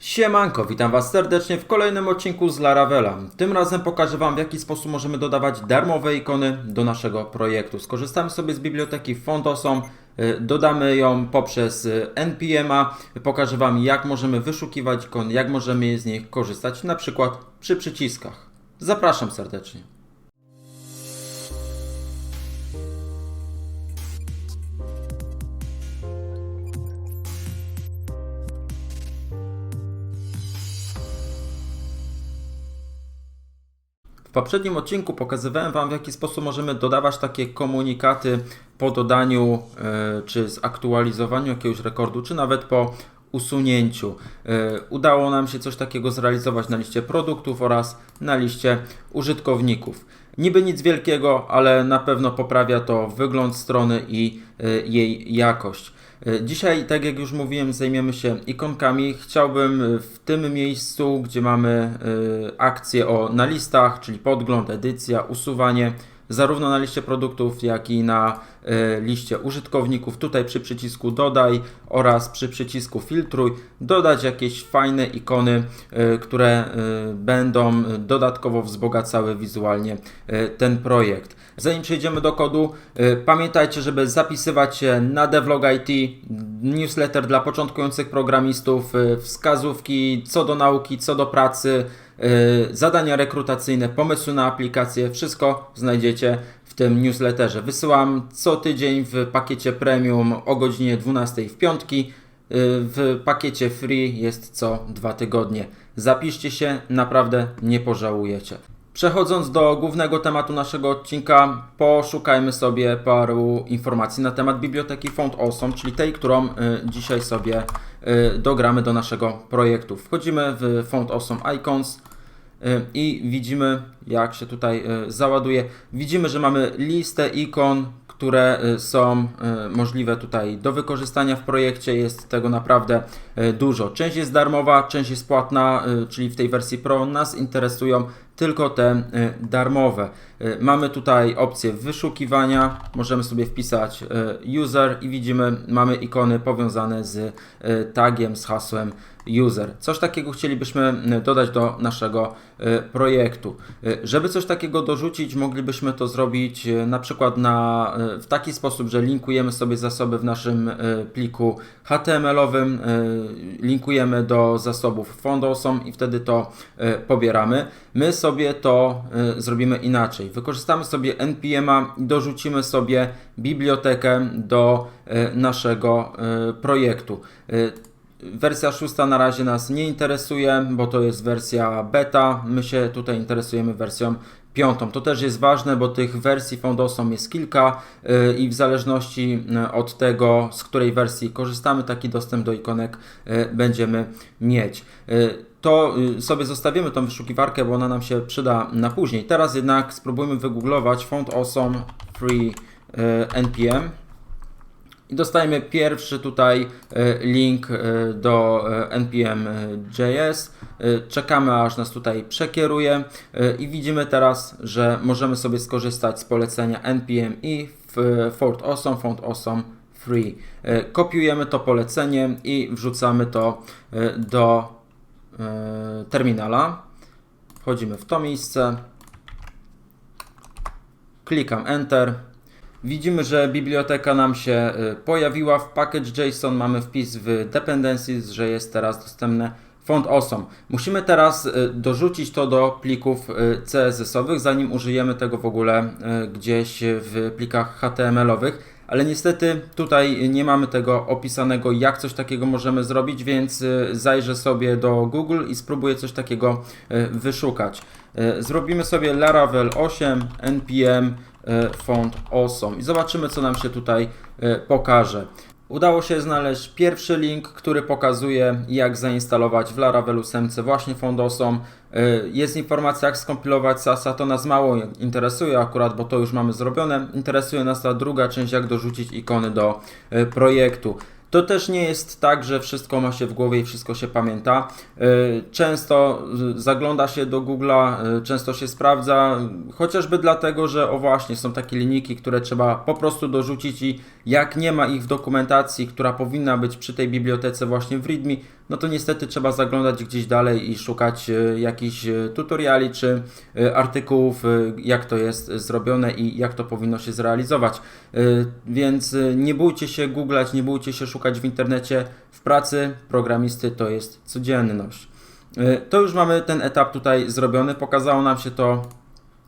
Siemanko, witam Was serdecznie w kolejnym odcinku z Laravela. Tym razem pokażę Wam w jaki sposób możemy dodawać darmowe ikony do naszego projektu. Skorzystamy sobie z biblioteki Fontosom, y, dodamy ją poprzez y, NPM'a, pokażę Wam jak możemy wyszukiwać ikony, jak możemy z nich korzystać, na przykład przy przyciskach. Zapraszam serdecznie. W poprzednim odcinku pokazywałem Wam, w jaki sposób możemy dodawać takie komunikaty po dodaniu e, czy zaktualizowaniu jakiegoś rekordu, czy nawet po usunięciu. E, Udało nam się coś takiego zrealizować na liście produktów oraz na liście użytkowników. Niby nic wielkiego, ale na pewno poprawia to wygląd strony i e, jej jakość. E, Dzisiaj, tak jak już mówiłem, zajmiemy się ikonkami. Chciałbym e, w tym miejscu, gdzie mamy e, akcję o na listach, czyli podgląd, edycja, usuwanie, zarówno na liście produktów, jak i na e, liście użytkowników, tutaj przy przycisku dodaj oraz przy przycisku filtruj, dodać jakieś fajne ikony, e, które e, będą dodatkowo wzbogacały wizualnie ten projekt. Zanim przejdziemy do kodu, pamiętajcie, żeby zapisywać się na Devlog IT, newsletter dla początkujących programistów, e, wskazówki co do nauki, co do pracy, e, zadania rekrutacyjne, pomysły na aplikacje, wszystko znajdziecie w tym newsletterze. Wysyłam co tydzień w pakiecie premium o godzinie 12 w piątki. y, W pakiecie free jest co dwa tygodnie. Zapiszcie się, naprawdę nie pożałujecie. Przechodząc do głównego tematu naszego odcinka, poszukajmy sobie paru informacji na temat biblioteki Font Awesome, czyli tej, którą y, dzisiaj sobie y, dogramy do naszego projektu. Wchodzimy w Font Awesome Icons y, i widzimy, jak się tutaj załaduje. Widzimy, że mamy listę ikon, które są możliwe tutaj do wykorzystania w projekcie. Jest tego naprawdę dużo. Część jest darmowa, część jest płatna, czyli w tej wersji Pro nas interesują tylko te y, darmowe. Y, Mamy tutaj opcję wyszukiwania, możemy sobie wpisać y, user i widzimy, mamy ikony powiązane z tagiem, z hasłem user. Coś takiego chcielibyśmy dodać do naszego projektu. Żeby coś takiego dorzucić, moglibyśmy to zrobić na przykład na, w taki sposób, że linkujemy sobie zasoby w naszym pliku HTML-owym, linkujemy do zasobów Fondosum i wtedy to pobieramy. My sobie to y, zrobimy inaczej. Wykorzystamy sobie NPM-a i dorzucimy sobie bibliotekę do y, naszego y, projektu. Wersja szósta na razie nas nie interesuje, bo to jest wersja beta. My się tutaj interesujemy wersją piątą. To też jest ważne, bo tych wersji Foundosom jest kilka i w zależności od tego, z której wersji korzystamy, taki dostęp do ikonek będziemy mieć. To yy, sobie zostawimy tą wyszukiwarkę, bo ona nam się przyda na później. Teraz jednak spróbujmy wygooglować Font Awesome Free yy, NPM. I dostajemy pierwszy tutaj e, link do npm.js. Czekamy aż nas tutaj przekieruje i widzimy teraz, że możemy sobie skorzystać z polecenia npm i w Fort Awesome, Font Awesome Free. Kopiujemy to polecenie i wrzucamy to do terminala. Wchodzimy w to miejsce. Klikam Enter. Widzimy, że biblioteka nam się y, pojawiła w package.json. Mamy wpis w dependencies, że jest teraz dostępne font awesome. Musimy teraz y, dorzucić to do plików CSS-owych, zanim użyjemy tego w ogóle gdzieś w plikach HTML-owych. Ale niestety tutaj nie mamy tego opisanego, jak coś takiego możemy zrobić, więc y, zajrzę sobie do Google i spróbuję coś takiego y, wyszukać. Y, Zrobimy sobie Laravel 8 npm font awesome i zobaczymy co nam się tutaj pokaże. Udało się znaleźć pierwszy link, który pokazuje jak zainstalować w Laravelu 8 właśnie font awesome. E, Jest informacja jak skompilować Sasa, to nas mało interesuje akurat, bo to już mamy zrobione. Interesuje nas ta druga część, jak dorzucić ikony do e, projektu. To też nie jest tak, że wszystko ma się w głowie i wszystko się pamięta. Y, Często zagląda się do Google'a, y, często się sprawdza, chociażby dlatego, że o właśnie są takie linijki, które trzeba po prostu dorzucić i jak nie ma ich w dokumentacji, która powinna być przy tej bibliotece właśnie w README, no to niestety trzeba zaglądać gdzieś dalej i szukać e, jakichś e, tutoriali czy e, artykułów, jak to jest zrobione i jak to powinno się zrealizować. Więc nie bójcie się googlać, nie bójcie się szukać w internecie. W pracy programisty to jest codzienność. To już mamy ten etap tutaj zrobiony. Pokazało nam się to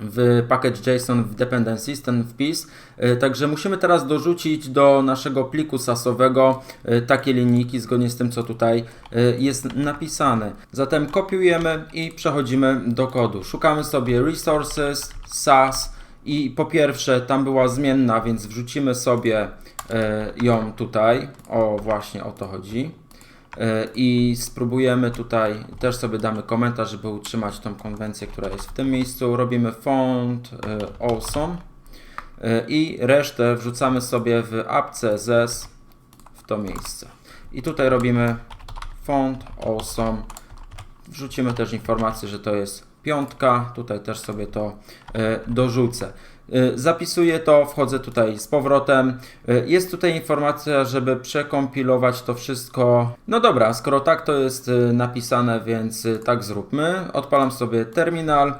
w package.json w dependencies, ten wpis. E, Także musimy teraz dorzucić do naszego pliku sasowego e, takie linijki zgodnie z tym, co tutaj e, jest napisane. Zatem kopiujemy i przechodzimy do kodu. Szukamy sobie resources, sas i po pierwsze tam była zmienna, więc wrzucimy sobie ją tutaj. O, właśnie o to chodzi. E, I spróbujemy tutaj, też sobie damy komentarz, żeby utrzymać tą konwencję, która jest w tym miejscu. Robimy font e, awesome e, i resztę wrzucamy sobie w apce zes w to miejsce. I tutaj robimy font awesome. Wrzucimy też informację, że to jest piątka. Tutaj też sobie to dorzucę. E, Zapisuję to, wchodzę tutaj z powrotem. E, Jest tutaj informacja, żeby przekompilować to wszystko. No dobra, skoro tak to jest e, napisane, więc tak zróbmy. Odpalam sobie terminal,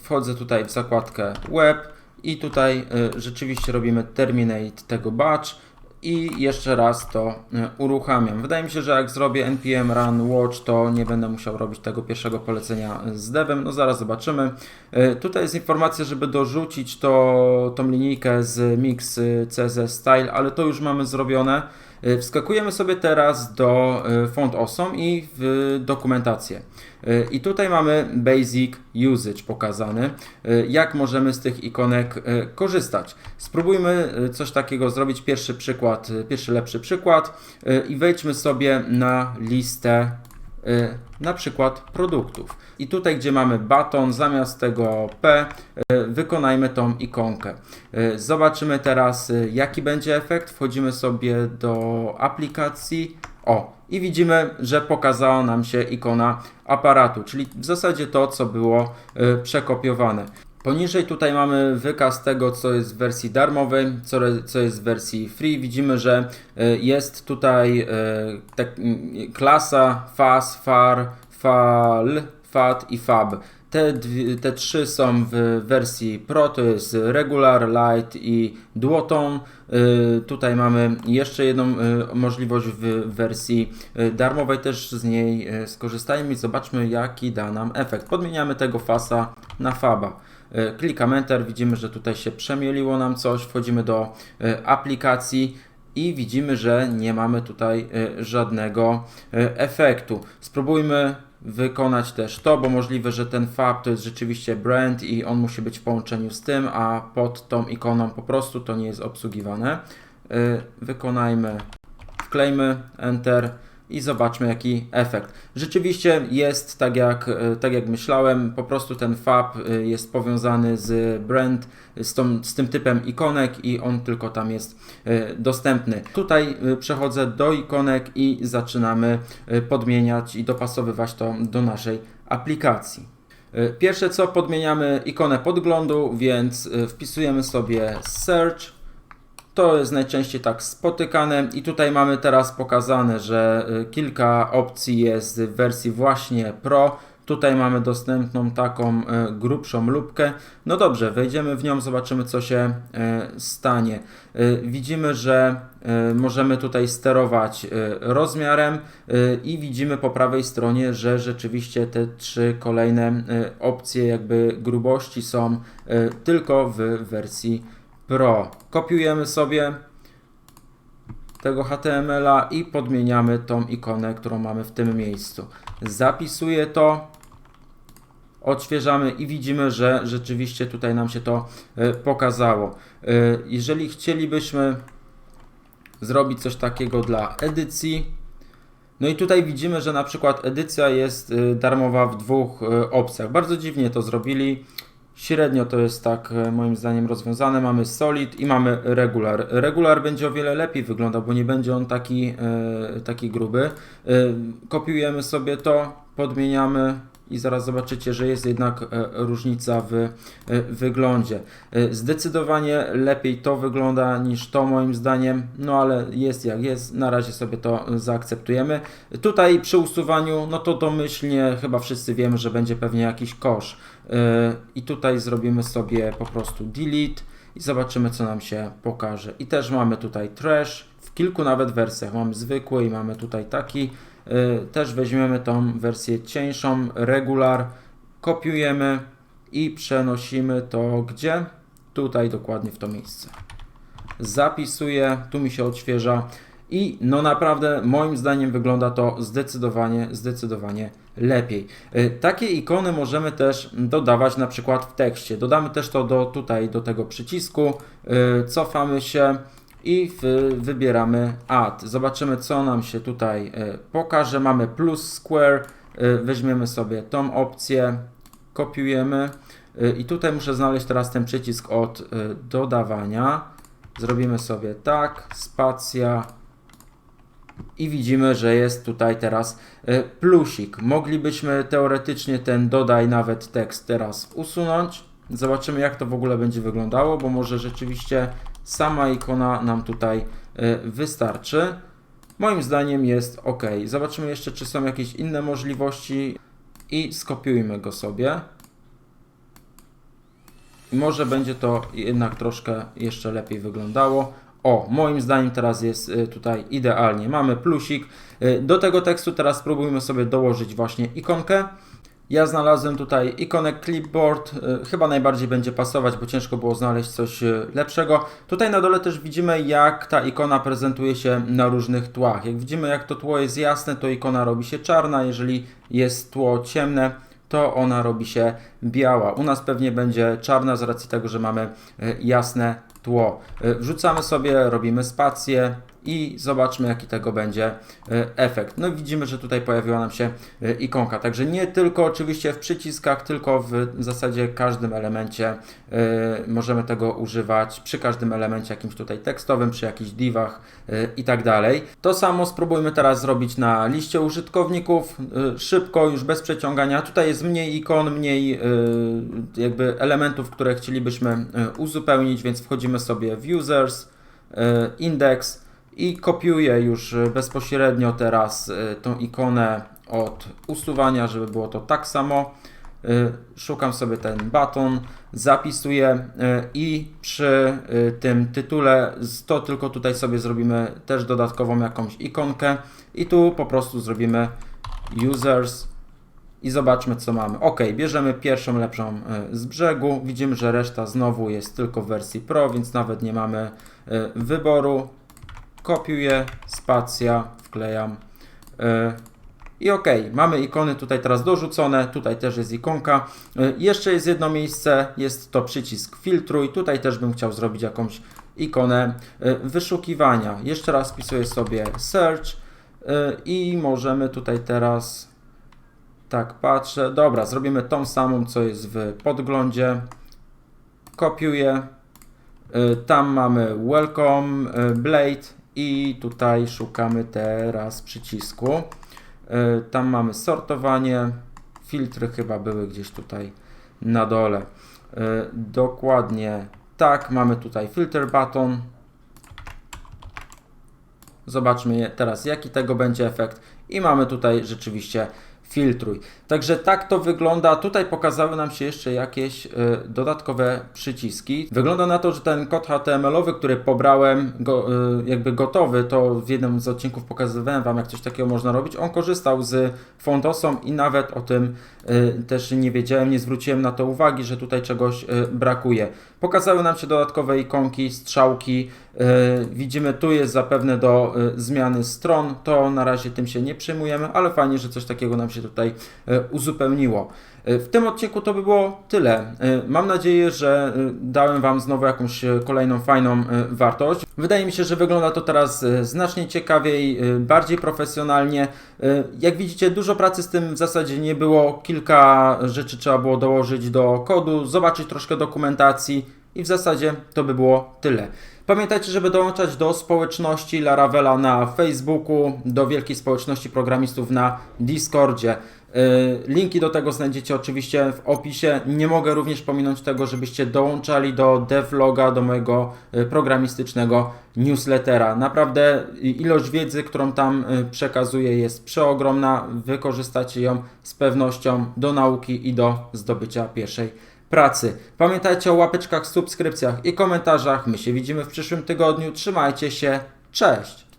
wchodzę tutaj w zakładkę web i tutaj rzeczywiście robimy terminate tego batch i jeszcze raz to e, uruchamiam. Wydaje mi się, że jak zrobię npm run watch, to nie będę musiał robić tego pierwszego polecenia z devem. No zaraz zobaczymy. E, Tutaj jest informacja, żeby dorzucić to, tą linijkę z mix e, CSS style, ale to już mamy zrobione. E, Wskakujemy sobie teraz do e, Font Awesome i w dokumentację. E, I tutaj mamy Basic Usage pokazany, jak możemy z tych ikonek korzystać. Spróbujmy coś takiego zrobić. Pierwszy przykład, pierwszy lepszy przykład i wejdźmy sobie na listę na przykład produktów. I tutaj, gdzie mamy baton, zamiast tego P, e, wykonajmy tą ikonkę. E, Zobaczymy teraz, jaki będzie efekt. Wchodzimy sobie do aplikacji. O, i widzimy, że pokazała nam się ikona aparatu, czyli w zasadzie to, co było przekopiowane. Poniżej tutaj mamy wykaz tego, co jest w wersji darmowej, co, co jest w wersji free. Widzimy, że e, jest tutaj e, tak, klasa fas, far, fal, fat i fab. Te, te trzy są w wersji Pro, to jest Regular, Light i Duotone. Y, Tutaj mamy jeszcze jedną możliwość w wersji darmowej, też z niej skorzystajmy i zobaczmy jaki da nam efekt. Podmieniamy tego fasa na faba. Y, Klikam Enter, widzimy, że tutaj się przemieliło nam coś, wchodzimy do y, aplikacji i widzimy, że nie mamy tutaj y, żadnego efektu. Spróbujmy wykonać też to, bo możliwe, że ten fab to jest rzeczywiście brand i on musi być w połączeniu z tym, a pod tą ikoną po prostu to nie jest obsługiwane. Wykonajmy, wklejmy Enter i zobaczmy jaki efekt. Rzeczywiście jest tak jak, y, tak jak myślałem, po prostu ten fab y, jest powiązany z brand, z, tą, z tym typem ikonek i on tylko tam jest y, dostępny. Tutaj przechodzę do ikonek i zaczynamy podmieniać i dopasowywać to do naszej aplikacji. Pierwsze co podmieniamy ikonę podglądu, więc wpisujemy sobie search. To jest najczęściej tak spotykane i tutaj mamy teraz pokazane, że y, kilka opcji jest w wersji właśnie Pro. Tutaj mamy dostępną taką y, grubszą lubkę. No dobrze, wejdziemy w nią, zobaczymy co się y, stanie. Widzimy, że możemy tutaj sterować rozmiarem i widzimy po prawej stronie, że rzeczywiście te trzy kolejne opcje jakby grubości są tylko w wersji Pro. Kopiujemy sobie tego HTML-a i podmieniamy tą ikonę, którą mamy w tym miejscu. Zapisuję to, odświeżamy i widzimy, że rzeczywiście tutaj nam się to e, pokazało. E, Jeżeli chcielibyśmy zrobić coś takiego dla edycji, no i tutaj widzimy, że na przykład edycja jest e, darmowa w dwóch opcjach. Bardzo dziwnie to zrobili. Średnio to jest tak e, moim zdaniem rozwiązane. Mamy solid i mamy regular. Regular będzie o wiele lepiej wyglądał, bo nie będzie on taki, e, taki gruby. E, kopiujemy sobie to, podmieniamy i zaraz zobaczycie, że jest jednak e, różnica w e, wyglądzie. E, Zdecydowanie lepiej to wygląda niż to moim zdaniem, no ale jest jak jest, na razie sobie to zaakceptujemy. Tutaj przy usuwaniu, no to domyślnie chyba wszyscy wiemy, że będzie pewnie jakiś kosz. I tutaj zrobimy sobie po prostu delete i zobaczymy co nam się pokaże. I też mamy tutaj trash, w kilku nawet wersjach. Mamy zwykły i mamy tutaj taki. Y, Też weźmiemy tą wersję cieńszą, regular, kopiujemy i przenosimy to gdzie? Tutaj dokładnie w to miejsce. Zapisuję, tu mi się odświeża i no naprawdę moim zdaniem wygląda to zdecydowanie, zdecydowanie lepiej. Y, Takie ikony możemy też dodawać na przykład w tekście. Dodamy też to do tutaj do tego przycisku, y, cofamy się i wybieramy add. Zobaczymy co nam się tutaj y, pokaże. Mamy plus square, y, weźmiemy sobie tą opcję, kopiujemy y, i tutaj muszę znaleźć teraz ten przycisk od dodawania. Zrobimy sobie tak, spacja i widzimy, że jest tutaj teraz plusik. Moglibyśmy teoretycznie ten dodaj nawet tekst teraz usunąć. Zobaczymy jak to w ogóle będzie wyglądało, bo może rzeczywiście sama ikona nam tutaj y, wystarczy. Moim zdaniem jest ok. Zobaczymy jeszcze, czy są jakieś inne możliwości i skopiujmy go sobie. Może będzie to jednak troszkę jeszcze lepiej wyglądało. O, moim zdaniem teraz jest y, tutaj idealnie. Mamy plusik. Y, Do tego tekstu teraz spróbujmy sobie dołożyć właśnie ikonkę. Ja znalazłem tutaj ikonę clipboard, y, chyba najbardziej będzie pasować, bo ciężko było znaleźć coś y, lepszego. Tutaj na dole też widzimy, jak ta ikona prezentuje się na różnych tłach. Jak widzimy, jak to tło jest jasne, to ikona robi się czarna, jeżeli jest tło ciemne, to ona robi się biała. U nas pewnie będzie czarna z racji tego, że mamy y, jasne tło. Wrzucamy sobie, robimy spację i zobaczmy jaki tego będzie y, efekt. No widzimy, że tutaj pojawiła nam się y, ikonka. Także nie tylko oczywiście w przyciskach, tylko w zasadzie każdym elemencie y, możemy tego używać, przy każdym elemencie jakimś tutaj tekstowym, przy jakichś divach i tak dalej. To samo spróbujmy teraz zrobić na liście użytkowników, szybko, już bez przeciągania. Tutaj jest mniej ikon, mniej jakby elementów, które chcielibyśmy uzupełnić, więc wchodzimy sobie w users, index i kopiuję już y, bezpośrednio teraz y, tą ikonę od usuwania, żeby było to tak samo. Y, Szukam sobie ten baton, zapisuję i przy tym tytule to tylko tutaj sobie zrobimy też dodatkową jakąś ikonkę i tu po prostu zrobimy users i zobaczmy co mamy. Ok, bierzemy pierwszą lepszą z brzegu. Widzimy, że reszta znowu jest tylko w wersji Pro, więc nawet nie mamy wyboru. Kopiuję, spacja, wklejam. y, I ok, mamy ikony tutaj teraz dorzucone, tutaj też jest ikonka. Y, Jeszcze jest jedno miejsce, jest to przycisk filtruj. Tutaj też bym chciał zrobić jakąś ikonę y, wyszukiwania. Jeszcze raz wpisuję sobie search i możemy tutaj teraz tak patrzę. Dobra, zrobimy tą samą, co jest w podglądzie. Kopiuję. Tam mamy welcome, blade i tutaj szukamy teraz przycisku. Y, Tam mamy sortowanie. Filtry chyba były gdzieś tutaj na dole. Y, Dokładnie tak, mamy tutaj filter button. Zobaczmy teraz, jaki tego będzie efekt. I mamy tutaj rzeczywiście filtruj. Także tak to wygląda. Tutaj pokazały nam się jeszcze jakieś y, dodatkowe przyciski. Wygląda na to, że ten kod HTML-owy, który pobrałem, go, y, jakby gotowy, to w jednym z odcinków pokazywałem Wam, jak coś takiego można robić. On korzystał z Fontosą i nawet o tym y, też nie wiedziałem, nie zwróciłem na to uwagi, że tutaj czegoś y, brakuje. Pokazały nam się dodatkowe ikonki, strzałki. Y, Widzimy, tu jest zapewne do y, zmiany stron. To na razie tym się nie przejmujemy, ale fajnie, że coś takiego nam się tutaj y, uzupełniło. Y, W tym odcinku to by było tyle. Y, Mam nadzieję, że dałem Wam znowu jakąś kolejną fajną wartość. Wydaje mi się, że wygląda to teraz znacznie ciekawiej, bardziej profesjonalnie. Jak widzicie, dużo pracy z tym w zasadzie nie było. Kilka rzeczy trzeba było dołożyć do kodu, zobaczyć troszkę dokumentacji i w zasadzie to by było tyle. Pamiętajcie, żeby dołączać do społeczności Laravela na Facebooku, do wielkiej społeczności programistów na Discordzie. Yy, Linki do tego znajdziecie oczywiście w opisie. Nie mogę również pominąć tego, żebyście dołączali do devloga, do mojego yy, programistycznego newslettera. Naprawdę i- ilość wiedzy, którą tam przekazuję jest przeogromna. Wykorzystacie ją z pewnością do nauki i do zdobycia pierwszej pracy. Pamiętajcie o łapeczkach, subskrypcjach i komentarzach. My się widzimy w przyszłym tygodniu. Trzymajcie się. Cześć!